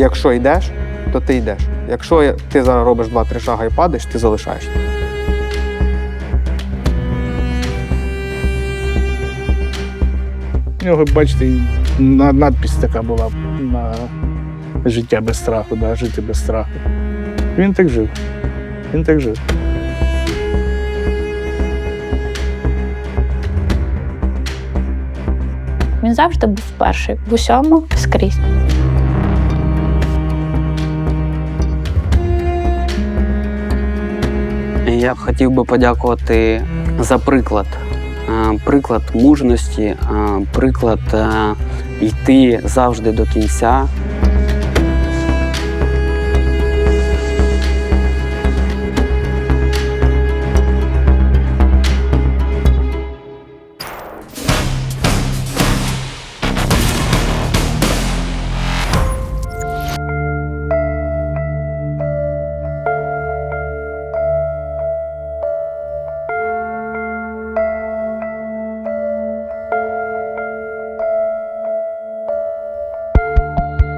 Якщо йдеш, то ти йдеш. Якщо ти зараз робиш два-три шага і падаєш, ти залишаєшся. У нього, бачите, надпись така була на життя без страху, да, жити без страху. Він так жив. Він так жив. Він завжди був перший в усьому скрізь. Я б хотів би подякувати за приклад. Е, Приклад мужності, е, приклад е, йти завжди до кінця.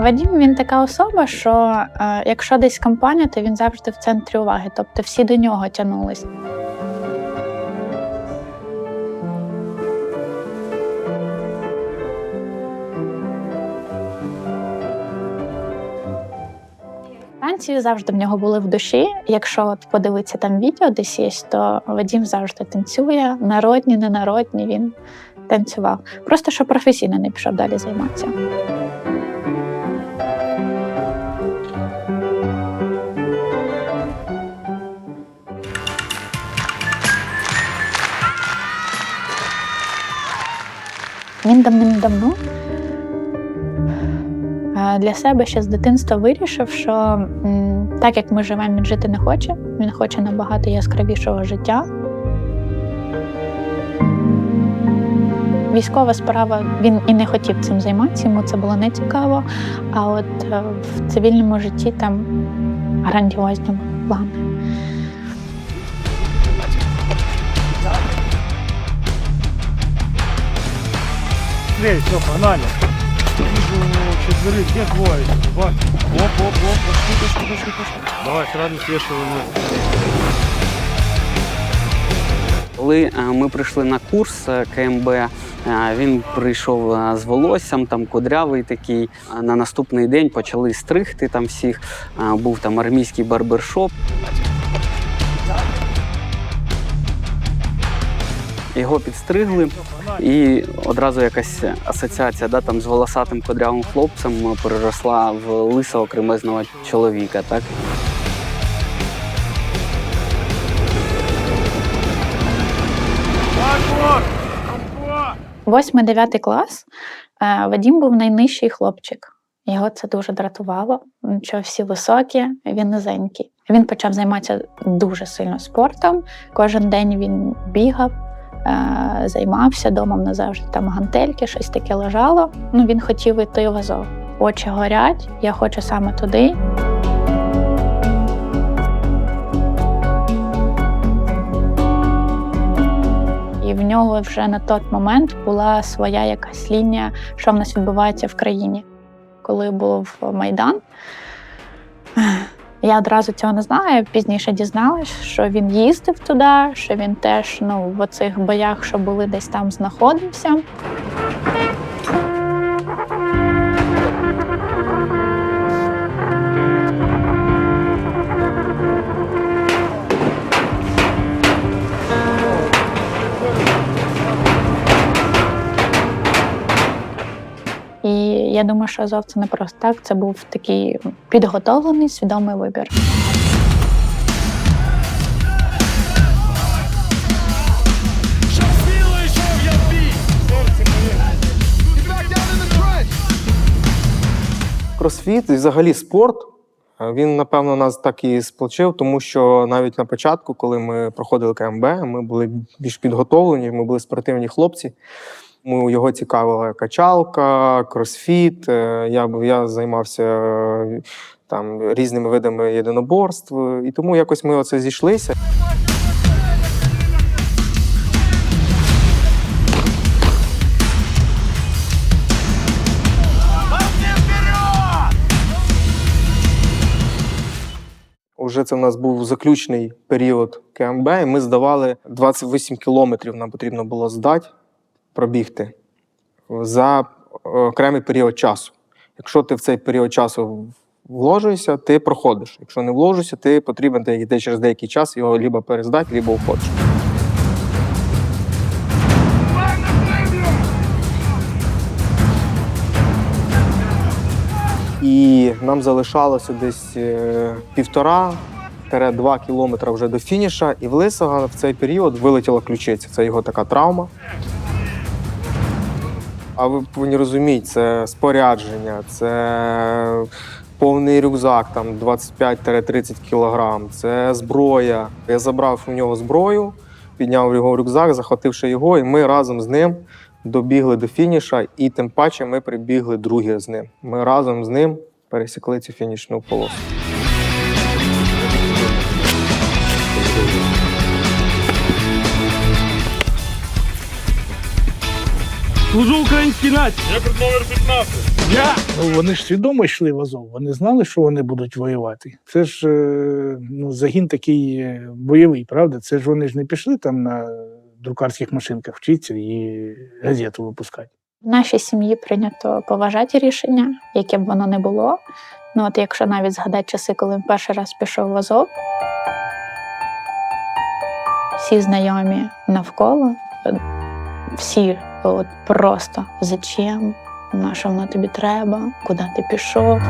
Вадім він така особа, що е, якщо десь кампанія, то він завжди в центрі уваги. Тобто всі до нього тягнулись. Танці завжди в нього були в душі. Якщо от подивитися там відео десь є, то Вадім завжди танцює. Народні, ненародні, він танцював. Просто що професійно не пішов далі займатися. Він давним-давно для себе ще з дитинства вирішив, що так як ми живемо, він жити не хоче. Він хоче набагато яскравішого життя. Військова справа він і не хотів цим займатися, йому це було не цікаво. А от е, в цивільному житті там грандіозні плани. Быстрее, все, погнали. Вижу четверых, где двое? Два. Оп, оп, оп, пошли, пошли, пошли, пошли. Давай, сразу свешиваем. Коли е, ми прийшли на курс е, КМБ, е, він прийшов з волоссям, там кудрявий такий. На наступний день почали стригти там всіх. Був там армійський барбершоп. Його підстригли, і одразу якась асоціація да, там, з волосатим кудрявим хлопцем переросла в лисого кремезного чоловіка. Так? Восьмий-дев'ятий клас е, Вадім був найнижчий хлопчик. Його це дуже дратувало, що всі високі, він низенький. Він почав займатися дуже сильно спортом. Кожен день він бігав, займався дома назавжди там гантельки, щось таке лежало. Ну, він хотів йти в Азов. Очі горять, я хочу саме туди. І в нього вже на той момент була своя якась лінія, що в нас відбувається в країні. Коли був Майдан, я одразу цього не знаю. Пізніше дізналась, що він їздив туди, що він теж ну, в оцих боях, що були десь там, знаходився. Я думаю, що Азов це не просто так. Це був такий підготовлений, свідомий вибір. Кросфіт і взагалі спорт. е, Він, напевно, нас так і сплочив, тому що навіть на початку, коли ми проходили КМБ, ми були більш підготовлені, ми були спортивні хлопці. Му- Його цікавила качалка, кросфіт. е, Я, я займався е, там різними видами єдиноборств. І тому якось ми оце зійшлися. Уже це в нас був заключний період КМБ, і ми здавали 28 кілометрів. Нам потрібно було здати, пробігти за е, окремий період часу. Якщо ти в цей період часу вложуєшся, ти проходиш. Якщо не вложишся, ти потрібен ти йти через деякий час його либо перездати, либо уходиш. І нам залишалося десь е, півтора. Два кілометри вже до фініша, і в Лисого в цей період вилетіла ключиця. Це його така травма. А ви повинні розуміти, це спорядження, це повний рюкзак, там 25-30 кілограм, це зброя. Я забрав у нього зброю, підняв його рюкзак, захвативши його, і ми разом з ним добігли до фініша, і тим паче ми прибігли другі з ним. Ми разом з ним пересікли цю фінішну полосу. Служу українській нації. Я під номер 15. Я! Ну, вони ж свідомо йшли в Азов, вони знали, що вони будуть воювати. Це ж е, ну, загін такий е, бойовий, правда? Це ж вони ж не пішли там на друкарських машинках вчитися і газету випускати. В нашій сім'ї прийнято поважати рішення, яке б воно не було. Ну, от якщо навіть згадати часи, коли він перший раз пішов в Азов, всі знайомі навколо, всі от просто зачем, на що воно тобі треба, куди ти пішов.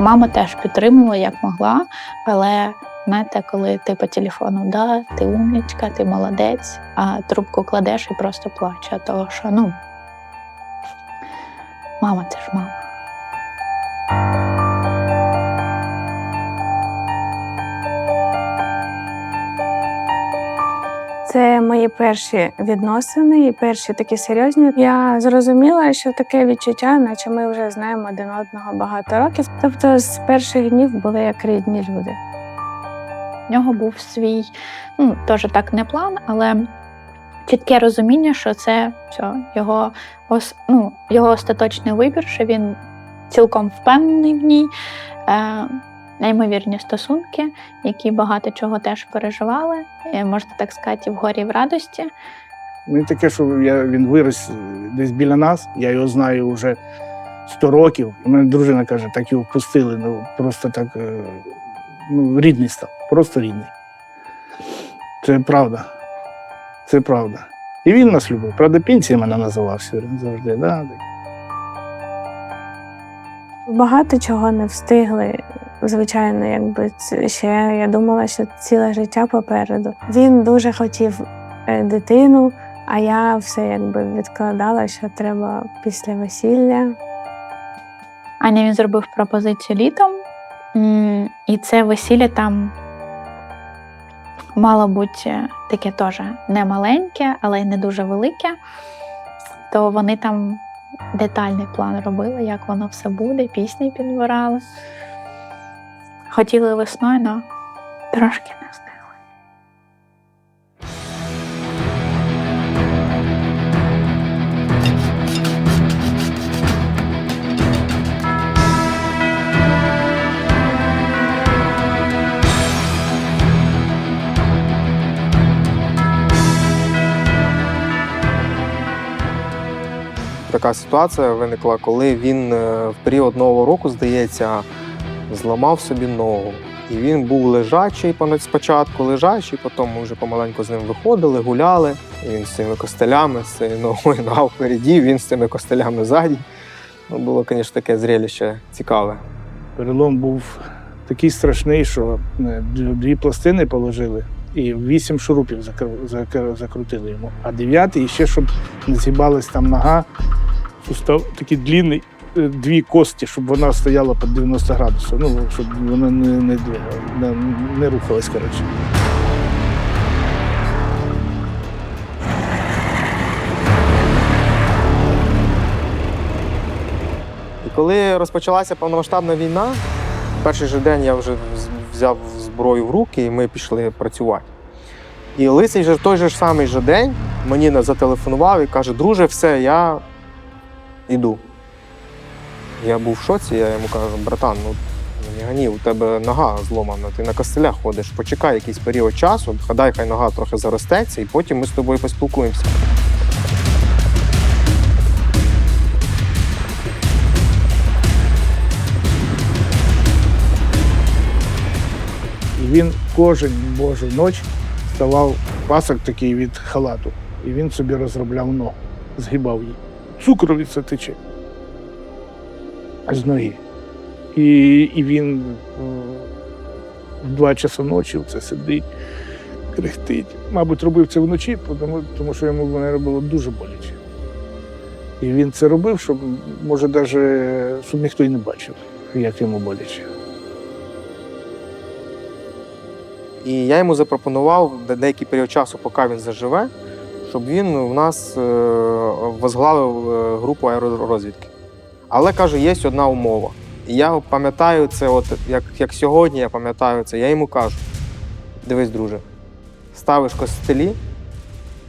Мама теж підтримувала як могла, але знаєте, коли ти по телефону да, ти умнічка, ти молодець, а трубку кладеш і просто плаче, того що ну мама це ж мама. Мої перші відносини і перші такі серйозні. Я зрозуміла, що таке відчуття, наче ми вже знаємо один одного багато років. Тобто з перших днів були як рідні люди. В нього був свій, ну теж так не план, але чітке розуміння, що це все, його, ос, ну, його остаточний вибір, що він цілком впевнений в ній. Е, неймовірні стосунки, які багато чого теж переживали, можна так сказати, і в горі, і в радості. Він таке, що я, він вирос е, десь біля нас, я його знаю вже 100 років. І мене дружина каже, так його впустили. Ну, просто так е, ну, рідний став, просто рідний. Це правда. Це правда. І він нас любив. Правда, пенсія мене називав сьогодні завжди. Да? так. Багато чого не встигли. Звичайно, якби ще я думала, що ціле життя попереду. Він дуже хотів е, дитину, а я все якби відкладала, що треба після весілля. Аня він зробив пропозицію літом, і це весілля там мало бути таке теж не маленьке, але й не дуже велике. То вони там детальний план робили, як воно все буде, пісні підбирали. Хотіли весною, але трошки не встигли. Така ситуація виникла, коли він е, в період Нового року, здається, зламав собі ногу. І він був лежачий спочатку, лежачий, потім ми вже помаленьку з ним виходили, гуляли. І він з цими костелями, з цією ногою нога впереді, він з цими костелями ззаді. Ну, було, звісно, таке зрелище цікаве. Перелом був такий страшний, що е, дві- пластини положили і вісім шурупів закрутили йому. А дев'ятий, ще щоб не згибалась там нога, такий длінний, дві кості, щоб вона стояла під 90 градусів. Ну, щоб вона не, не, не, не рухалась, коротше. Коли розпочалася повномасштабна війна, перший же день я вже взяв зброю в руки і ми пішли працювати. І Лисий же той же самий же день мені зателефонував і каже: друже, все, я йду. Я був в шоці, я йому кажу, братан, ну не гані, у тебе нога зломана, ти на костелях ходиш, почекай якийсь період часу, гадай, хай нога трохи заростеться, і потім ми з тобою поспілкуємося. І він кожен божу ніч ставав пасок такий від халату. І він собі розробляв ногу, згибав її. Цукровиця тече. З ноги. І, і він в два часа ночі це сидить, кряхтить. Мабуть, робив це вночі, тому, що йому мене було дуже боляче. І він це робив, щоб, може, навіть, щоб ніхто і не бачив, як йому боляче. І я йому запропонував де- деякий період часу, поки він заживе, щоб він в нас е, возглавив е, групу аеророзвідки. Але каже, є одна умова. І я пам'ятаю це, от як, як сьогодні я пам'ятаю це, я йому кажу: дивись, друже, ставиш костелі,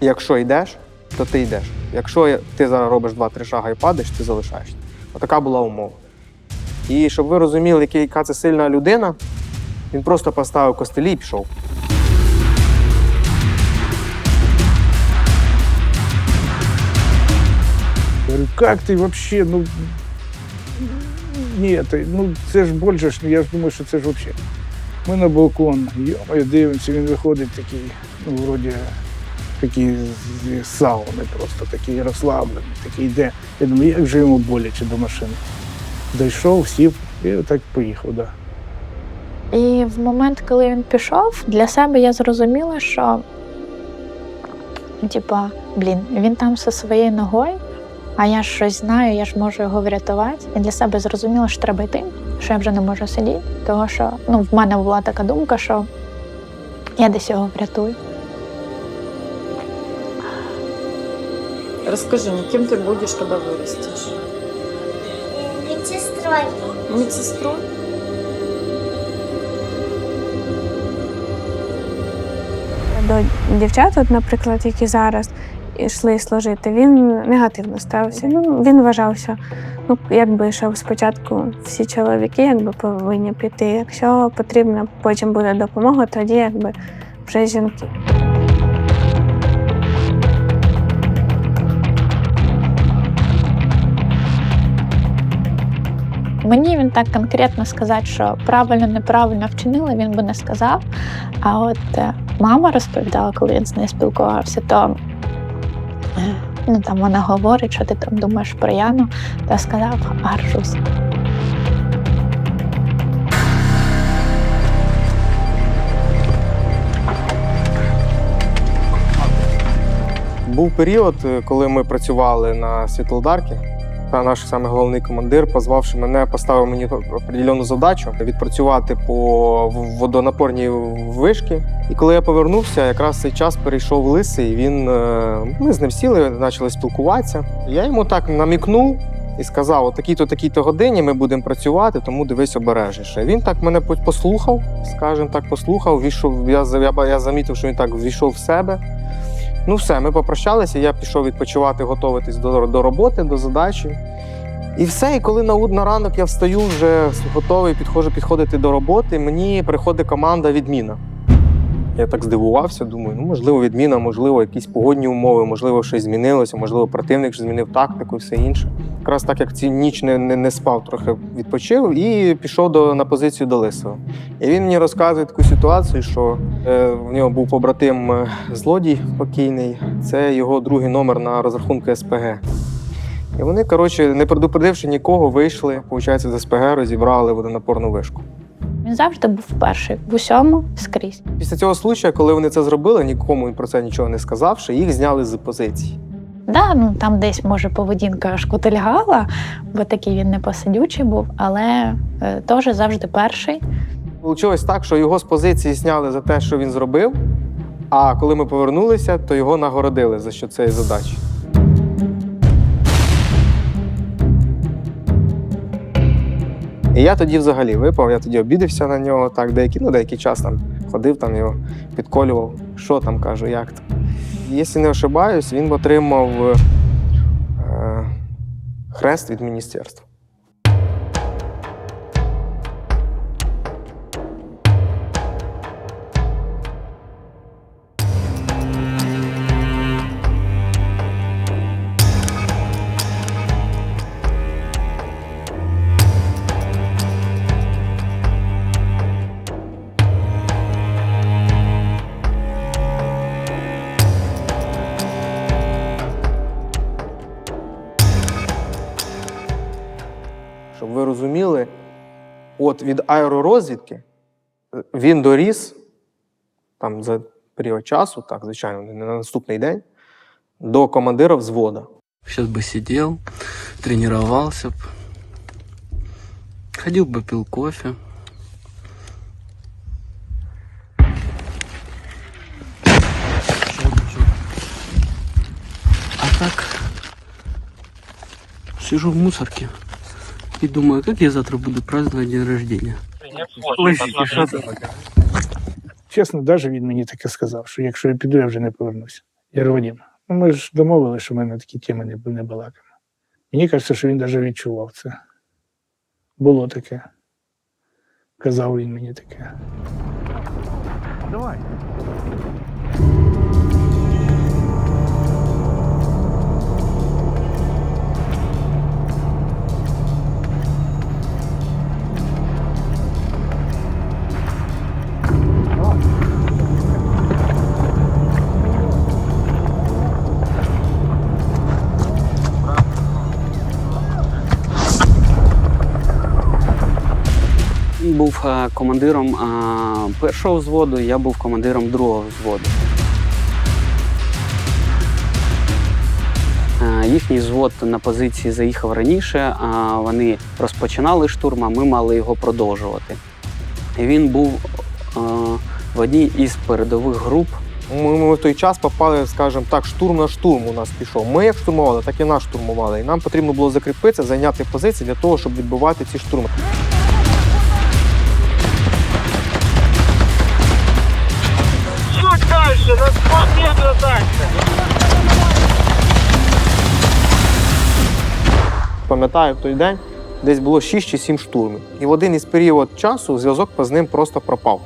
якщо йдеш, то ти йдеш. Якщо ти зараз робиш два-три шага і падаєш, ти залишаєшся. Отака була умова. І щоб ви розуміли, яка це сильна людина, він просто поставив костелі і пішов. Я говорю, как ну, ні, ну це ж більше, ж, я ж думаю, що це ж взагалі. Ми на балкон, йо дивимося, він виходить такий, ну, вроді, такий з сауни, просто такий розслаблений, такий йде. Я думаю, як же йому боляче до машини. Дійшов, сів і отак поїхав, Да. І в момент, коли він пішов, для себе я зрозуміла, що типа, блін, він там зі своєю ногою, а я ж щось знаю, я ж можу його врятувати. І для себе зрозуміла, що треба йти, що я вже не можу сидіти, тому що ну, в мене була така думка, що я десь його врятую. Расскажи мне, кем ты будешь, когда вырастешь? Медсестрой. Медсестрой? До дівчат, от, наприклад, які зараз йшли служити, він негативно ставився. Ну, він вважав, що ну, якби що спочатку всі чоловіки якби, повинні піти. Якщо потрібна потім буде допомога, тоді якби вже жінки. Мені він так конкретно сказати, що правильно, неправильно вчинила, він би не сказав. А от е, мама розповідала, коли він з нею спілкувався, то ну, там вона говорить, що ти там думаєш про Яну, та сказав Аржус. Був період, е, коли ми працювали на Світлодарці. Та наш саме головний командир, позвавши мене, поставив мені определену задачу відпрацювати по водонапорній вишки. І коли я повернувся, якраз цей час перейшов лисий. Він е, ми з ним сіли, почали спілкуватися. Я йому так намікнув і сказав: о такій-то, такій-то годині ми будемо працювати, тому дивись обережніше. Він так мене по- послухав, скажімо так, послухав. Війшов. Я я, я замітив, що він так ввійшов в себе. Ну, все, ми попрощалися. Я пішов відпочивати, готуватись до, до роботи, до задачі. І все. І коли на, на ранок я встаю, вже готовий, підходжу підходити до роботи, мені приходить команда відміна. Я так здивувався, думаю, ну можливо, відміна, можливо, якісь погодні умови, можливо, щось змінилося, можливо, противник змінив тактику і все інше. Якраз так як ці ніч не, не, не спав, трохи відпочив і пішов до, на позицію до Лисого. І він мені розказує таку ситуацію, що е, в нього був побратим е, злодій покійний. Це його другий номер на розрахунку СПГ. І вони, коротше, не предупредивши нікого, вийшли, виходить, з СПГ розібрали водонапорну вишку. Він завжди був перший в усьому скрізь. Після цього случаю, коли вони це зробили, нікому про це нічого не сказавши, їх зняли з позиції. Да, ну там десь може поведінка шкутильгала, бо такий він не посидючий був, але е, теж завжди перший. Получилось так, що його з позиції зняли за те, що він зробив. А коли ми повернулися, то його нагородили за що цієї задачі. І я тоді взагалі випав, я тоді обідався на нього, так, деякий, ну, деякий час там ходив, там його підколював, що там кажу, як там. Якщо не ошибаюсь, він отримав е, хрест від міністерства. От від аеророзвідки е, він доріс там за період часу, так, звичайно, не на наступний день, до командира взвода. Сейчас бы сидел, тренировался б, ходил бы пил кофе. А так сижу в мусорке и думаю, как я завтра буду праздновать день рождения. Чесно, навіть він мені таке сказав, що якщо я піду, я вже не повернуся. Я говорю, Вадим, ну ми ж домовилися, що ми на такі теми не, не балакаємо. Мені кажеться, що він навіть відчував це. Було таке. Казав він мені таке. Давай. Е, командиром е, першого взводу, я був командиром другого взводу. Е, Їхній взвод на позиції заїхав раніше, а вони розпочинали штурм, а ми мали його продовжувати. Він був в одній із передових груп. Ми, ми в той час попали, скажімо так, штурм на штурм у нас пішов. Ми як штурмували, так і нас штурмували. І нам потрібно було закріпитися, зайняти позиції для того, щоб відбивати ці штурми. Пам'ятаю, в той день десь було 6 чи 7 штурмів. І в один із період часу зв'язок з ним просто пропав.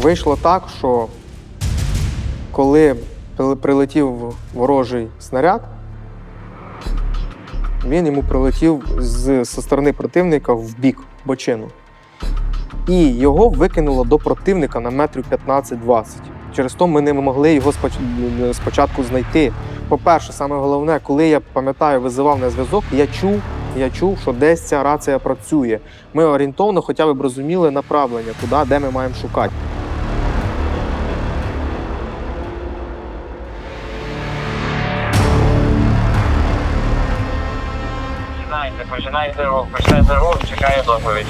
Вийшло так, що коли прилетів ворожий снаряд, він йому прилетів з, зі сторони противника в бік бочину. І його викинуло до противника на метрів 15-20. Через то ми не могли його споч- спочатку знайти. По-перше, саме головне, коли я пам'ятаю, визивав на зв'язок, я чув, я чув, що десь ця рація працює. Ми орієнтовно хоча б розуміли направлення, куди, де ми маємо шукати. Починайте, рух, починайте доповідь.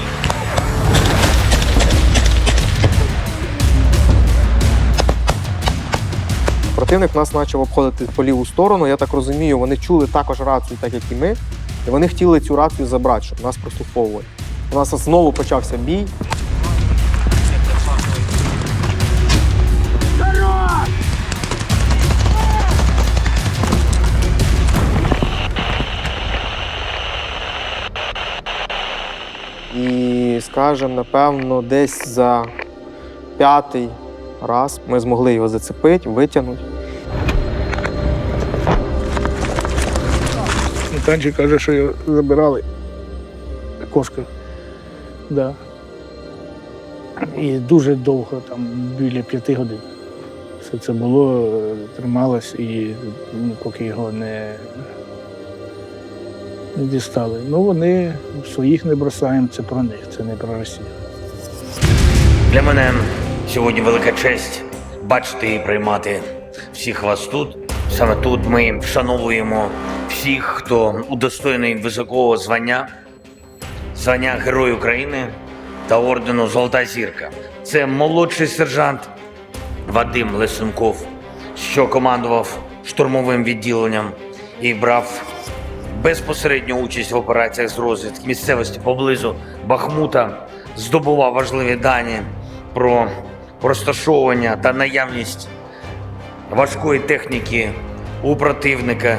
Противник нас почав обходити по ліву сторону. Я так розумію, вони чули також рацію, так як і ми. І вони хотіли цю рацію забрати, щоб нас прослуховували. У нас знову почався бій. І, напевно, десь за п'ятий раз ми змогли його зацепити, витягнути. Танчик каже, що його забирали. Кошка. Да. І дуже довго, там біля п'яти годин. Все це було, трималось і ну, поки його не, дістали. Ну, вони своїх не бросаємо, це про них, це не про Росію. Для мене сьогодні велика честь бачити і приймати всіх вас тут. Саме тут ми вшановуємо всіх, хто удостоєний високого звання, звання Герой України та ордену Золота зірка. Це молодший сержант Вадим Лисенков, що командував штурмовим відділенням і брав безпосередню участь в операціях з розвідки місцевості поблизу Бахмута, здобував важливі дані про розташовування та наявність важкої техніки у противника,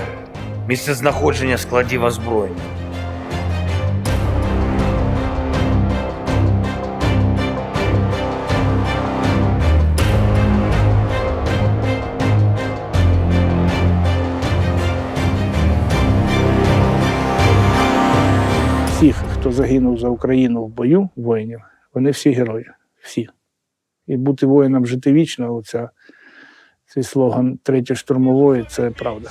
місцезнаходження складів озброєння. Хто загинув за Україну в бою воїнів, вони всі герої. Всі. І бути воїном жити вічно, оця, цей слоган третє штурмової це правда.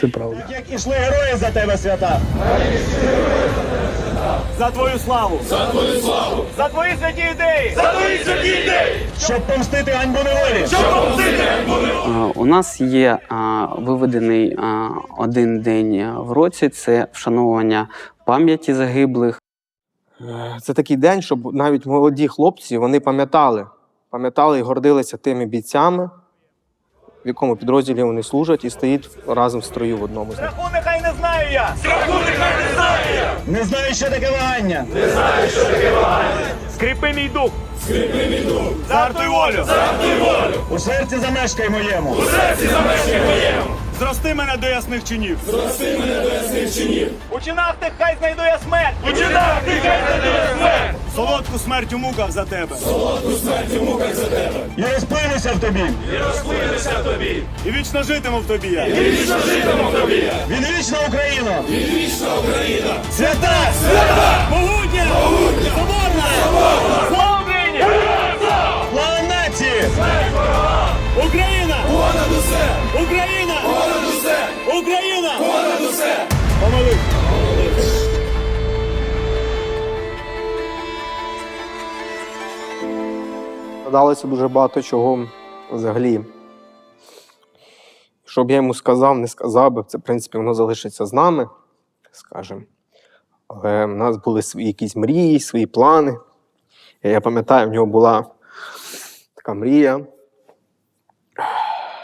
Це правда. Як ішли герої за тебе свята. За твою славу. За твою славу. За твої святі ідеї. За твої святі ідеї. Щоб помстити ганьбу неволі. Щоб помстити ганьбу неволі. У нас є е, виведений е, один день в році це вшановування пам'яті загиблих. Це такий день, щоб навіть молоді хлопці вони пам'ятали, пам'ятали і гордилися тими бійцями, в якому підрозділі вони служать, і стоїть разом в строю в одному з них. Страху нехай не знаю я. Страху нехай не знаю я. Не знаю, що таке вагання. Не знаю, що таке вагання. Скріпи мій дух. Скріпи мій дух. Зартуй волю. Зартуй волю. У серці замешкай моєму. У серці замешкай моєму. Зрости мене до ясних чинів. Зрости мене до ясних чинів. У чинах тих хай знайду я смерть. У чинах тих хай знайду я смерть. Солодку смерть у муках за тебе. Солодку смерть у муках за тебе. І розплинуся в тобі. І розплинуся в тобі. І вічно житиму в тобі я. І вічно житиму в тобі я. Відвічна Україна. Відвічна Україна. Свята! Свята! Могутня! Могутня! Соборна! Соборна! Слава Україні! Слава нації! Україна! Понад усе! Україна! Понад усе! Україна! Понад усе! Помоли! Згадалося дуже багато чого взагалі. Щоб я йому сказав, не сказав би, це, в принципі, воно залишиться з нами, скажімо. Але в нас були свої якісь мрії, свої плани. Я пам'ятаю, в нього була така мрія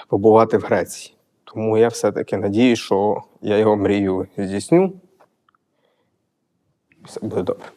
побувати в Греції. Тому я все-таки надію, що я його мрію здійсню. Все буде добре.